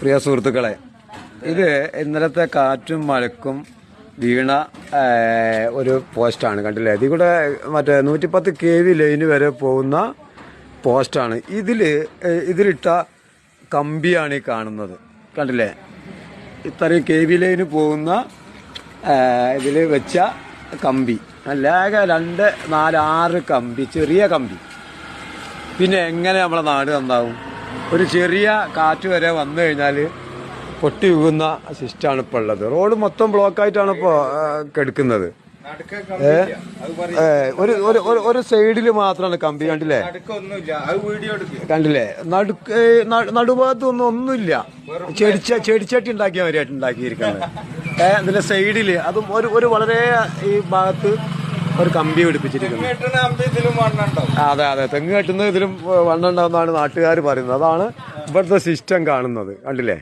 പ്രിയ സുഹൃത്തുക്കളെ ഇത് ഇന്നലത്തെ കാറ്റും മഴക്കും വീണ ഒരു പോസ്റ്റാണ് കണ്ടില്ലേ? ഇതിൽ കൂടെ മറ്റേ നൂറ്റിപ്പത്ത് കെ വി ലൈന് വരെ പോകുന്ന പോസ്റ്റാണ് ഇതിൽ ഇതിലിട്ട കമ്പിയാണ് ഈ കാണുന്നത്. കണ്ടില്ലേ? ഇത്രയും കെ വി ലൈന് പോകുന്ന ഇതിൽ വെച്ച കമ്പി. അല്ലാതെ രണ്ട് നാല് ആറ് കമ്പി ചെറിയ കമ്പി. പിന്നെ എങ്ങനെ നമ്മളെ നാട് നന്നാവും? ഒരു ചെറിയ കാറ്റ് വരെ വന്നു കഴിഞ്ഞാൽ പൊട്ടി വീകുന്ന സിസ്റ്റാണ് ഇപ്പോൾ ഉള്ളത്. റോഡ് മൊത്തം ബ്ലോക്ക് ആയിട്ടാണ് ഇപ്പോൾ കെടുക്കുന്നത്. ഒരു ഒരു- ഒരു- സൈഡിൽ മാത്രമാണ് കമ്പി കണ്ടില്ലേ? കണ്ടില്ലേ? നടുക്ക് നടുഭാഗത്ത് ഒന്നും ഒന്നുമില്ല. ചെടിച്ച ചെടിച്ചട്ടി ഉണ്ടാക്കിയ മാതിരിയായിട്ട് ഉണ്ടാക്കിയിരിക്കുന്നത്. ഏഹ് ഇതിന്റെ സൈഡിൽ അതും ഒരു ഒരു വളരെ ഈ ഭാഗത്ത് ഒരു കമ്പി പിടിപ്പിച്ചിരിക്കുന്നു. അതെ അതെ. തെങ്ങ് കെട്ടുന്നത് ഇതിലും വണ്ണുണ്ടാവുന്നതാണ് നാട്ടുകാർ പറയുന്നത്. അതാണ് ഇവിടുത്തെ സിസ്റ്റം കാണുന്നത്. കണ്ടില്ലേ?